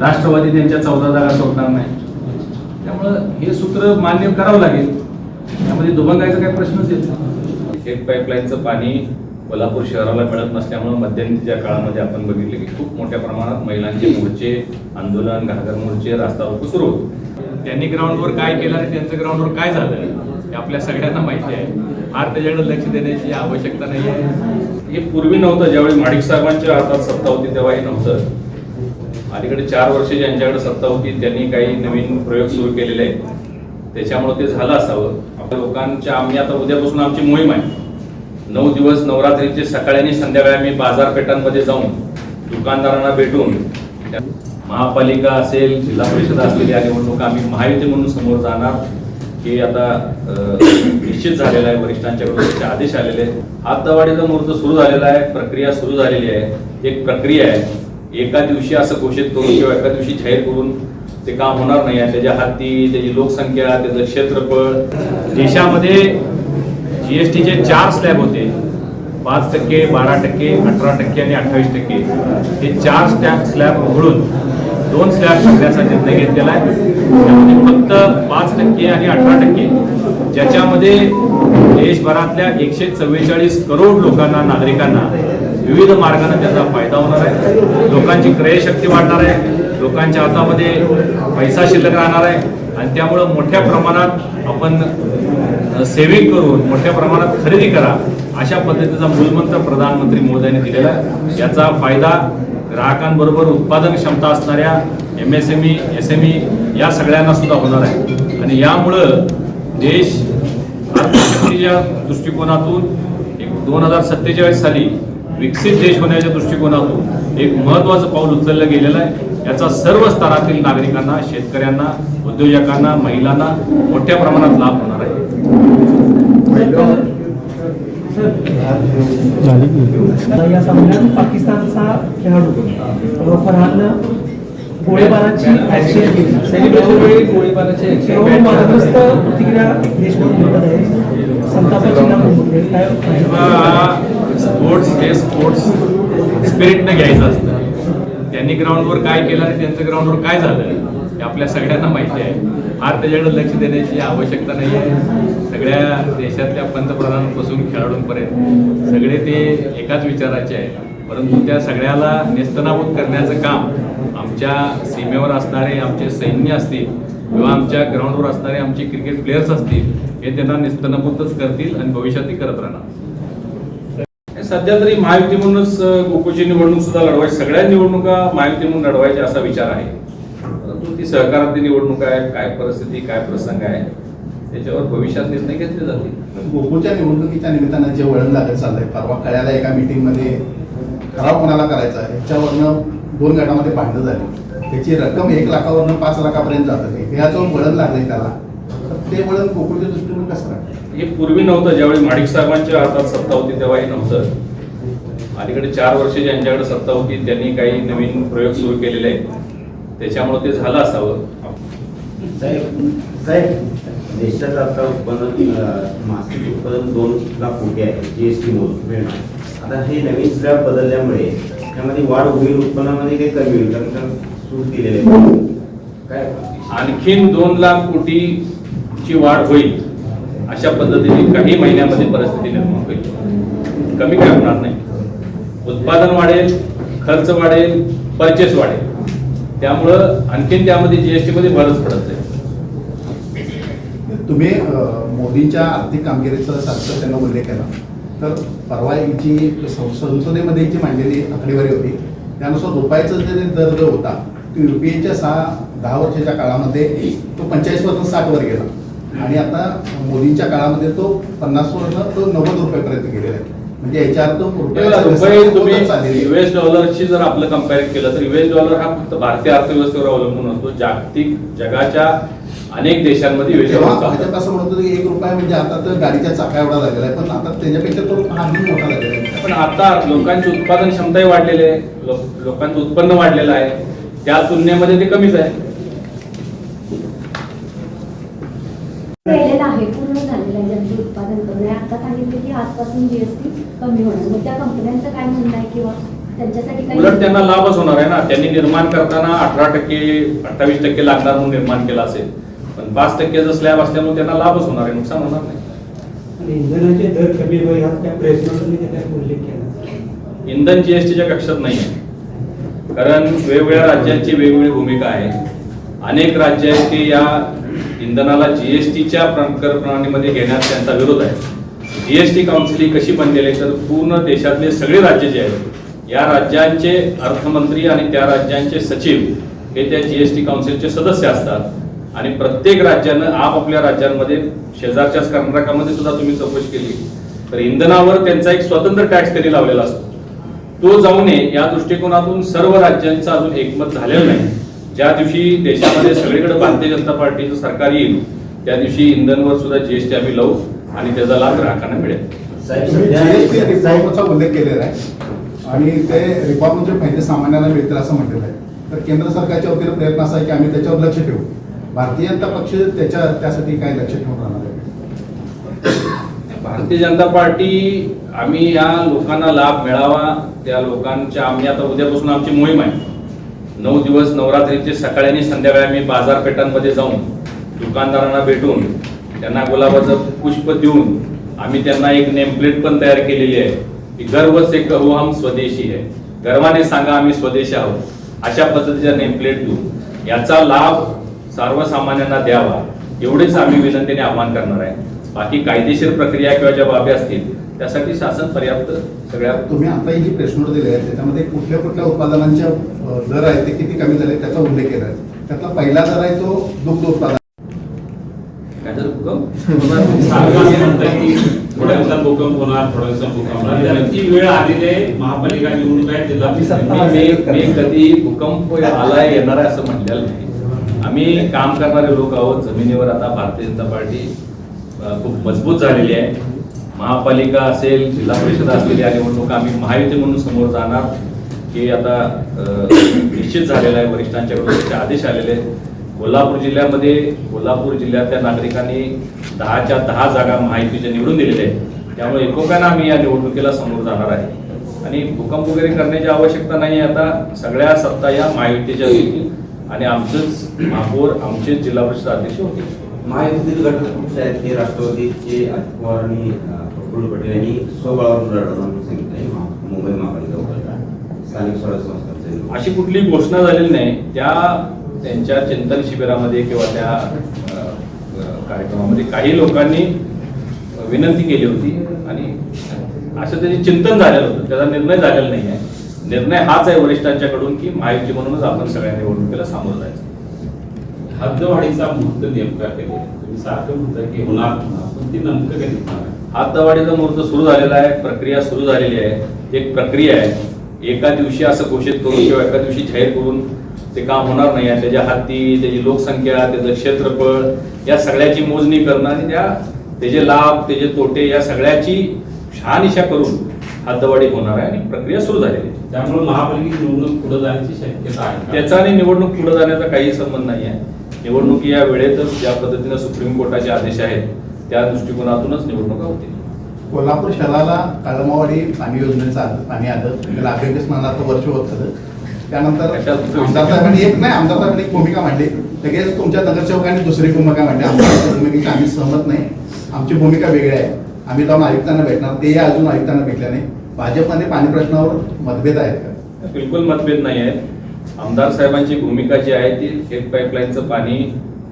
राष्ट्रवादी त्यांच्या चौदा जागा सोडणार नाही. त्यामुळं हे सूत्र मान्य करावं लागेल. त्यामध्ये दुभंगायचा काही प्रश्नच येत थेट पाईपलाईनचं पाणी कोल्हापूर शहराला मिळत नसल्यामुळं मध्यंतरीच्या काळामध्ये आपण बघितले की खूप मोठ्या प्रमाणात महिलांचे मोर्चे आंदोलन घागर मोर्चे रास्ता रोको सुरू होते. त्यांनी ग्राउंडवर काय केलं आणि त्यांचं ग्राउंडवर काय झालं हे आपल्या सगळ्यांना माहिती आहे. फार त्याच्याकडे लक्ष देण्याची आवश्यकता नाही आहे हे पूर्वी नव्हतं. ज्यावेळी माडिक साहेबांच्या हातात सत्ता होती तेव्हा हे नव्हतं. अलीकडे चार वर्ष ज्यांच्याकडे सत्ता होती त्यांनी काही नवीन प्रयोग सुरू केलेले आहेत. त्याच्यामुळे ते झालं असावं. आपल्या लोकांच्या आम्ही आता उद्यापासून आमची मोहीम आहे. नऊ दिवस नवरात्रीचे सकाळी आणि संध्याकाळी आम्ही बाजारपेठांमध्ये जाऊन दुकानदारांना भेटून महापालिका असेल जिल्हा परिषद असलेली या निवडणूक आम्ही महायुती म्हणून समोर जाणार हे आता निश्चित झालेलं आहे. वरिष्ठांच्याकडून त्याचे आदेश आलेले आहेत. हातदवाडीचा मुहूर्त सुरू झालेला आहे. प्रक्रिया सुरू झालेली आहे. एक प्रक्रिया आहे. एका दिवशी असं घोषित करून किंवा एका दिवशी जाहीर करून ते काम होणार नाही. आहे त्याच्या हत्ती त्याची लोकसंख्या त्याचं क्षेत्रफळ. देशामध्ये जीएसटीचे चार स्लॅब होते. पाच टक्के बारा टक्के अठरा टक्के आणि अठ्ठावीस टक्के. हे चार स्लॅब स्लॅब उघडून दोन स्लॅब टाकण्याचा निर्णय घेतलेला आहे. त्यामध्ये फक्त पाच टक्के आणि अठरा टक्के. ज्याच्यामध्ये देशभरातल्या एकशे चव्वेचाळीस करोड लोकांना नागरिकांना विविध मार्गाने त्याचा फायदा होणार आहे. लोकांची क्रयशक्ती वाढणार आहे. लोकांच्या हातामध्ये पैसा शिल्लक राहणार आहे. आणि त्यामुळं मोठ्या प्रमाणात आपण सेविंग करून मोठ्या प्रमाणात खरेदी करा अशा पद्धतीचा मूलमंत्र प्रधानमंत्री मोदयांनी दिलेला आहे. याचा फायदा ग्राहकांबरोबर उत्पादन क्षमता असणाऱ्या M S M E S M E या सगळ्यांना सुद्धा होणार आहे. आणि यामुळं देश अर्थशक्तीच्या दृष्टिकोनातून एक दोन हजार सत्तेचाळीस साली विकसित देश होण्याच्या दृष्टिकोनातून एक महत्वाचं पाऊल उचललं गेलेलं आहे. याचा सर्व स्तरातील नागरिकांना शेतकऱ्यांना उद्योजकांना महिलांना मोठ्या प्रमाणात लाभ होणार आहे. या सामन्यात पाकिस्तानचा खेळाडू फरहाननं गोळीबाराची ऍक्शन केली सेलिब्रेशन वेळी गोळीबाराची action. तेव्हा वादग्रस्त प्रतिक्रिया देशभर मिळत आहे. संतापाची नाम नोंदवली आहे. काय? तेव्हा स्पोर्ट्स हे स्पोर्ट्स स्पिरिटनं घ्यायचं असतं. त्यांनी ग्राउंडवर काय केलं आणि त्यांचं ग्राउंडवर काय झालं हे आपल्या सगळ्यांना माहिती आहे. फार त्याच्याकडे लक्ष देण्याची आवश्यकता नाही आहे सगळ्या देशातल्या पंतप्रधानांपासून खेळाडूंपर्यंत सगळे ते एकाच विचाराचे आहेत परंतु त्या सगळ्याला नेस्तनाबूत करण्याचं काम आमच्या सीमेवर असणारे आमचे सैन्य असतील किंवा आमच्या ग्राउंडवर असणारे आमचे क्रिकेट प्लेयर्स असतील हे त्यांना नेस्तनाबूतच करतील आणि भविष्यातही करत राहणार. सध्या तरी महायुती म्हणूनच अ, गोकुळची निवडणूक सुद्धा लढवायची सगळ्या निवडणुका महायुती म्हणून लढवायची असा विचार आहे. परंतु ती सहकारातली निवडणूक आहे काय परिस्थिती काय प्रसंग आहे त्याच्यावर भविष्यात निर्णय घेतले जातील. गोकुळच्या निवडणुकीच्या निमित्तानं जे वळण लागत चाललंय परवा कळ्याला एका मीटिंगमध्ये ठराव कोणाला करायचा आहे दोन गटामध्ये भांडणं झाली. त्याची रक्कम एक लाखावरनं पाच लाखापर्यंत जात होती. ह्याचं वळण लागलंय त्याला. तर ते वळण गोकुळच्या दृष्टीने कसं राहतं हे पूर्वी नव्हतं ज्यावेळी माडिक साहेबांच्या हातात सत्ता होती तेव्हा हे नव्हतं. अलीकडे चार वर्ष ज्यांच्याकडे सत्ता होती त्यांनी काही नवीन प्रयोग सुरू केलेले आहेत. त्याच्यामुळे ते झालं असावं. साहेब देशात आता उत्पादन मासिक उत्पादन दोन लाख कोटी आहे जीएसटी मधून मिळणार. आता हे नवीन स्लॅब बदलल्यामुळे त्यामध्ये वाढ होईल उत्पन्नामध्ये काही कमी होईल कारण सूट दिलेले. काय आणखीन दोन लाख कोटीची वाढ होईल. अशा पद्धतीने काही महिन्यामध्ये परिस्थिती निर्माण होईल. कमी काय होणार नाही. उत्पादन वाढेल खर्च वाढेल परचेस वाढेल. त्यामुळं आणखीन त्यामध्ये जीएसटी मध्ये भरच पडत जाईल तुम्ही मोदींच्या आर्थिक कामगिरीचा सातत्यानं उल्लेख केला. तर परवा यांची संसदेमध्ये जी मांडलेली आकडेवारी होती त्यानुसार रुपयाचा जे दर जो होता तो युपीएच्या सहा दहा वर्षाच्या काळामध्ये तो पंचेचाळीस पर्यंत साठ वर गेला. आणि आता मोदींच्या काळामध्ये तो पन्नास तो नव्वद रुपयापर्यंत गेलेला आहे. म्हणजे याच्या अर्थ रुपयाचा रुपये घसरण तुम्ही होतच चाललेली आहे. युएस डॉलरशी जर आपलं कंपेअर केलं तर युएस डॉलर हा फक्त भारतीय अर्थव्यवस्थेवर अवलंबून असतो. जागतिक जगाच्या अनेक देशांमध्ये. असं म्हणत एक रुपया म्हणजे आता तर गाडीच्या चाका एवढा झालेला आहे. पण आता त्याच्यापेक्षा तो अजून मोठा झालेला आहे. पण आता लोकांची उत्पादन क्षमताही वाढलेली आहे. लोक- लोकांचं उत्पन्न वाढलेलं आहे. त्या तुलनेमध्ये ते कमीच आहे केलेलं आहे पूर्ण झालेलं आहे ज्यांचं आजपासून जीएसटी कमी होणार. मग त्या कंपन्यांचं काय म्हणणं आहे किंवा उलट त्यांना लाभच होणार आहे ना. त्यांनी निर्माण करताना अठरा टक्के अठ्ठावीस टक्के लागणार म्हणून निर्माण केला असेल. पण पाच टक्केचा स्लॅब असल्यामुळे त्यांना लाभच होणार आहे. नुकसान होणार नाही. आणि इंधनाचे दर कमी होईल इंधन जीएसटीच्या कक्षात नाही आहे कारण वेगवेगळ्या राज्यांची वेगवेगळी भूमिका आहे. अनेक राज्य आहेत की या इंधनाला जीएसटीच्या कर प्रणालीमध्ये घेण्यात त्यांचा विरोध आहे. जीएसटी काउन्सिल ही कशी बनलेली आहे तर पूर्ण देशातले सगळे राज्य जे आहेत या राज्यांचे अर्थमंत्री आणि त्या राज्यांचे सचिव हे त्या जीएसटी काउन्सिलचे सदस्य असतात. आणि प्रत्येक राज्यानं आपापल्या राज्यांमध्ये शेजारच्याच कर्नाटकामध्ये सुद्धा तुम्ही चौकशी केली. तर इंधनावर त्यांचा एक स्वतंत्र टॅक्स त्यांनी लावलेला असतो. तो जाऊ नये या दृष्टिकोनातून सर्व राज्यांचं अजून एकमत झालेलं नाही. ज्या दिवशी देशामध्ये सगळीकडे भारतीय जनता पार्टीचं सरकार येईल त्या दिवशी इंधनवर सुद्धा जीएसटी आम्ही लावू. आणि त्याचा लाभ ग्राहकांना मिळेल. रिफॉर्मचा उल्लेख केलेला आहे आणि ते रिफॉर्मचे फायदे सामान्यांना मिळतील असं म्हटलेलं आहे. तर केंद्र सरकारच्या वतीने प्रयत्न असा आहे की आम्ही त्याच्यावर लक्ष ठेवू. भारतीय जनता पक्ष त्याच्या त्यासाठी काय लक्ष ठेवून राहणार आहे? भारतीय जनता पार्टी आम्ही या लोकांना लाभ मिळावा त्या लोकांच्या आम्ही आता उद्यापासून आमची मोहीम आहे. नऊ दिवस नवरात्रीचे सकाळी आणि संध्याकाळी आम्ही बाजारपेठांमध्ये जाऊन दुकानदारांना भेटून त्यांना गुलाबाचं पुष्प देऊन आम्ही त्यांना एक नेमप्लेट पण तयार केलेली आहे. की गर्व से कहो हम स्वदेशी आहे गर्वाने सांगा आम्ही स्वदेशी आहोत. अशा पद्धतीच्या नेमप्लेट देऊ याचा लाभ सर्वसामान्यांना द्यावा. एवढेच आम्ही विनंतीने आवाहन करणार आहे. बाकी कायदेशीर प्रक्रिया किंवा ज्या बाबी असतील त्यासाठी शासन पर्याप्त सगळ्या तुम्ही आता ही जी प्रेस दिले दिली आहे त्याच्यामध्ये कुठल्या कुठल्या उत्पादनांच्या दर आहेत ते किती कमी झाले त्याचा उल्लेख केला आहे. त्यातला पहिला दर आहे तो दुग्ध उत्पादन. काय भूकंप? थोड्या दिवसात भूकंप होणार थोड्या दिवसात भूकंप होणार ती वेळ आलेली आहे महापालिका निवडणूक आहे जिल्हा मी कधी भूकंप आलाय येणार आहे असं म्हटलेलं नाही आम्ही काम करणारे लोक आहोत जमिनीवर आता भारतीय जनता पार्टी खूप मजबूत झालेली आहे महापालिका असेल जिल्हा परिषद असलेली या निवडणूक आम्ही महायुती म्हणून समोर जाणार हे आता अ, निश्चित झालेलं आहे वरिष्ठांच्याकडून आदेश आलेले आहेत कोल्हापूर जिल्ह्यामध्ये कोल्हापूर जिल्ह्यातल्या नागरिकांनी दहाच्या दहा जागा महायुतीच्या निवडून दिलेल्या आहेत. त्यामुळे एकोप्यानं आम्ही या निवडणुकीला समोर जाणार आहे. आणि भूकंप वगैरे करण्याची आवश्यकता नाही आता. सगळ्या सत्ता या महायुतीच्या होतील आणि आमचंच महापौर आमचेच जिल्हा परिषद अध्यक्ष होतील महायुतीतील घटक पक्ष आहेत ते राष्ट्रवादीचे अजित पवार आणि प्रफुल्ल पटेल यांनी स्वबळावरून लढवणार मुंबई महापालिका स्थानिक स्वराज्य संस्थांचे अशी कुठली घोषणा झालेली नाही. त्या त्यांच्या चिंतन शिबिरामध्ये किंवा त्या कार्यक्रमामध्ये काही लोकांनी विनंती केली होती आणि असं त्याचे चिंतन झालेलं होतं. त्याचा निर्णय झालेला नाही आहे. निर्णय हाच आहे वरिष्ठांच्याकडून की माहिती म्हणूनच आपण सगळ्या निवडणुकीला सामोरं जायचं. हद्दवाढीचा मुहूर्त नेमका आहे? तुम्ही सारखं म्हणताय की होणार पण ती नेमकं कधी होणार मुहूर्त सुरू झालेला आहे प्रक्रिया सुरू झालेली आहे. एक प्रक्रिया आहे. एका दिवशी असं घोषित करून किंवा एका दिवशी जाहीर करून ते काम होणार नाही आहे त्याच्या हाती त्याची लोकसंख्या त्याचं क्षेत्रफळ या सगळ्याची मोजणी करणं आणि त्या त्याचे लाभ त्याचे तोटे या सगळ्याची शहानिशा करून हातदवाडी होणार आहे आणि प्रक्रिया सुरू झालेली आहे त्यामुळे महापालिकेची निवडणूक पुढे जाण्याची शक्यता आहे? त्याचा आणि निवडणूक पुढे जाण्याचा काही संबंध नाही आहे निवडणुकी या वेळेतच ज्या पद्धतीनं सुप्रीम कोर्टाचे आदेश आहेत त्या दृष्टिकोनातूनच निवडणुका होतील कोल्हापूर शहराला कळमावाडी पाणी योजनेचं पाणी आलं त्याला अभ्यंग स्नानाचं वर्ष होत झालं त्यानंतर? आमदार साहेबांनी एक नाही आमदार साहेबांनी एक भूमिका मांडली. लगेच तुमच्या नगरसेवकांनी दुसरी भूमिका मांडली. आमच्या भूमिकेची आम्ही सहमत नाही. आमची भूमिका वेगळी आहे. आम्ही जाऊन आयुक्तांना भेटणार. ते अजून आयुक्तांना भेटले नाही. भाजपमध्ये पाणी प्रश्नावर मतभेद आहेत का? बिलकुल मतभेद नाही आहेत. आमदार साहेबांची भूमिका जी आहे ती थेट पाईपलाईनचं पाणी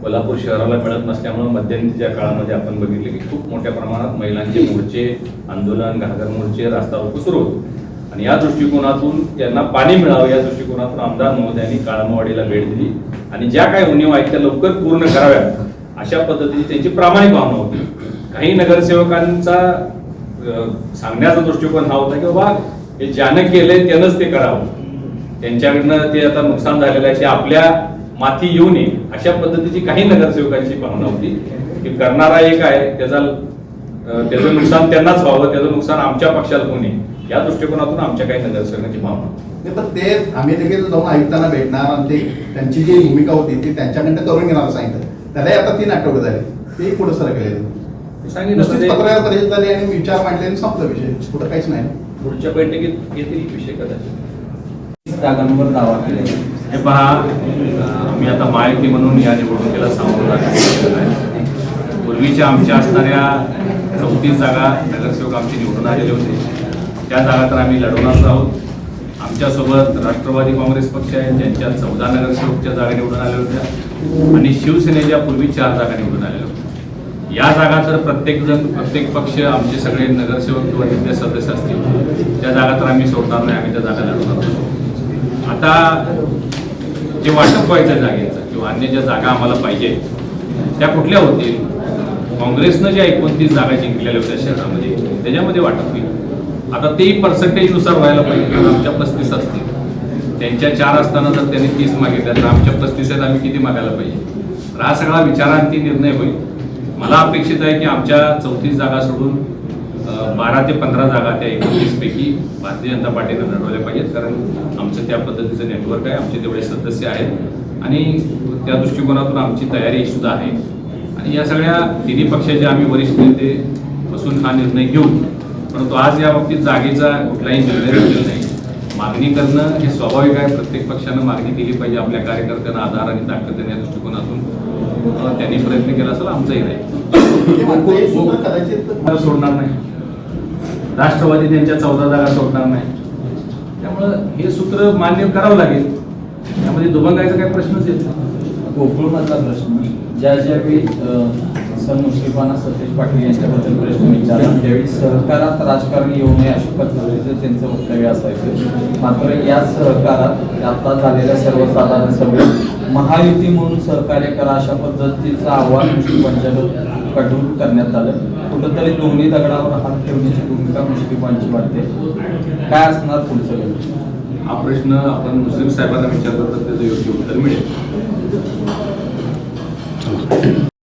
कोल्हापूर शहराला मिळत नसल्यामुळे मध्यंतरीच्या काळामध्ये आपण बघितले की खूप मोठ्या प्रमाणात महिलांचे मोर्चे आंदोलन घागर मोर्चे रास्ता रोको सुरू होते. आणि या दृष्टिकोनातून त्यांना पाणी मिळावं या दृष्टिकोनातून आमदार महोदयांनी काळामवाडीला भेट दिली आणि ज्या काही उणीव आहेत त्या लवकर पूर्ण कराव्यात. अशा पद्धतीची त्यांची प्रामाणिक भावना होती. काही नगरसेवकांचा सांगण्याचा दृष्टिकोन हा होता की बाबा हे ज्यानं केलंय त्यानंच ते करावं. त्यांच्याकडनं ते आता नुकसान झालेलं आहे ते आपल्या माथी येऊ नये. अशा पद्धतीची काही नगरसेवकांची भावना होती. की करणारा एक आहे त्याचा त्याचं नुकसान त्यांनाच व्हावं त्याचं नुकसान आमच्या पक्षाला होऊ नये. या दृष्टिकोनातून आमच्या काही नगरसेवकांची भावना पण ते आम्ही लगेच जाऊन आयुक्तांना भेटणार आणि ते त्यांची जी भूमिका होती ती त्यांच्याकडनं करून घेणार सांगितलं. त्यालाही आता तीन आठवडे झाले. ते पुढे सर गेले. मी सांगितलं पत्रकार परिषद झाली आणि विचार मांडले आणि संपला विषय. पुढे काहीच नाही. पुढच्या बैठकीत येतील विषय कदाचित. जागांवर दावा आहे. हे पहा मी आता महायुती म्हणून या निवडणुकीला सामोरं आहे पूर्वीच्या आमच्या असणाऱ्या चौतीस जागा नगरसेवक आमचे निवडून आलेले होते. त्या जागा तर आम्ही लढवणारच आहोत. आमच्यासोबत राष्ट्रवादी काँग्रेस पक्ष आहे ज्यांच्या चौदा नगरसेवकच्या जागा निवडून आल्या होत्या आणि शिवसेनेच्या पूर्वी चार जागा निवडून आल्या होत्या. या जागा तर प्रत्येक जण प्रत्येक पक्ष आमचे सगळे नगरसेवक किंवा तिथले सदस्य असतील त्या जागा तर आम्ही सोडणार नाही आम्ही त्या जागा लढवणार आहोत. आता जे वाटप व्हायचं जागेचं किंवा अन्य ज्या जागा आम्हाला पाहिजे त्या कुठल्या होतील? काँग्रेसनं ज्या एकोणतीस जागा जिंकलेल्या होत्या शहरामध्ये त्याच्यामध्ये वाटप होईल. आता तेही पर्सेंटेजनुसार व्हायला पाहिजे आमच्या पस्तीस असतील. त्यांच्या चार असताना जर त्यांनी तीस मागितल्या तर आमच्या पस्तीस आहेत आम्ही किती मागायला पाहिजे? तर हा सगळा विचारांती निर्णय होईल. मला अपेक्षित आहे की आमच्या चौतीस जागा सोडून बारा ते पंधरा जागा त्या एकोणतीसपैकी भारतीय जनता पार्टीनं लढवल्या पाहिजेत कारण आमचं त्या पद्धतीचं नेटवर्क आहे आमचे तेवढे सदस्य आहेत. आणि त्या दृष्टिकोनातून आमची तयारी सुद्धा आहे. आणि या सगळ्या तिन्ही पक्षाचे आम्ही वरिष्ठ नेते बसून हा निर्णय घेऊ. परंतु आज या बाबतीत जागेचा कुठलाही निर्णय घेतलेला नाही. मागणी करणं हे स्वाभाविक आहे. प्रत्येक पक्षानं मागणी केली पाहिजे. आपल्या कार्यकर्त्यांना आधार आणि ताकद देण्या दृष्टिकोनातून. त्यांनी प्रयत्न केला असेल आमचाही नाही. सोडणार नाही. राष्ट्रवादी त्यांच्या चौदा जागा सोडणार नाही. त्यामुळं हे सूत्र मान्य करावं लागेल. त्यामध्ये दुभंगायचा काही प्रश्नच येत नाही. गोकुळमधला प्रश्न. ज्या ज्यावेळी सर मुश्रीफाना सतीश पाटील यांच्याबद्दल प्रश्न विचारला त्यावेळी सहकारात राजकारण येऊ नये अशा पद्धतीचं त्यांचं वक्तव्य असायचं मात्र या सहकारात आता झालेल्या सर्वसाधारण सभेत महायुती म्हणून सहकार्य करा अशा पद्धतीचं आव्हान मुश्रीफांच्याकडून करण्यात आलं कुठंतरी दोन्ही दगडावर हात ठेवण्याची भूमिका मुश्रीफांची वाटते काय असणार पुढचं? हा प्रश्न आपण मुस्लिम साहेबांना विचारला तर त्याचं योग्य उत्तर मिळेल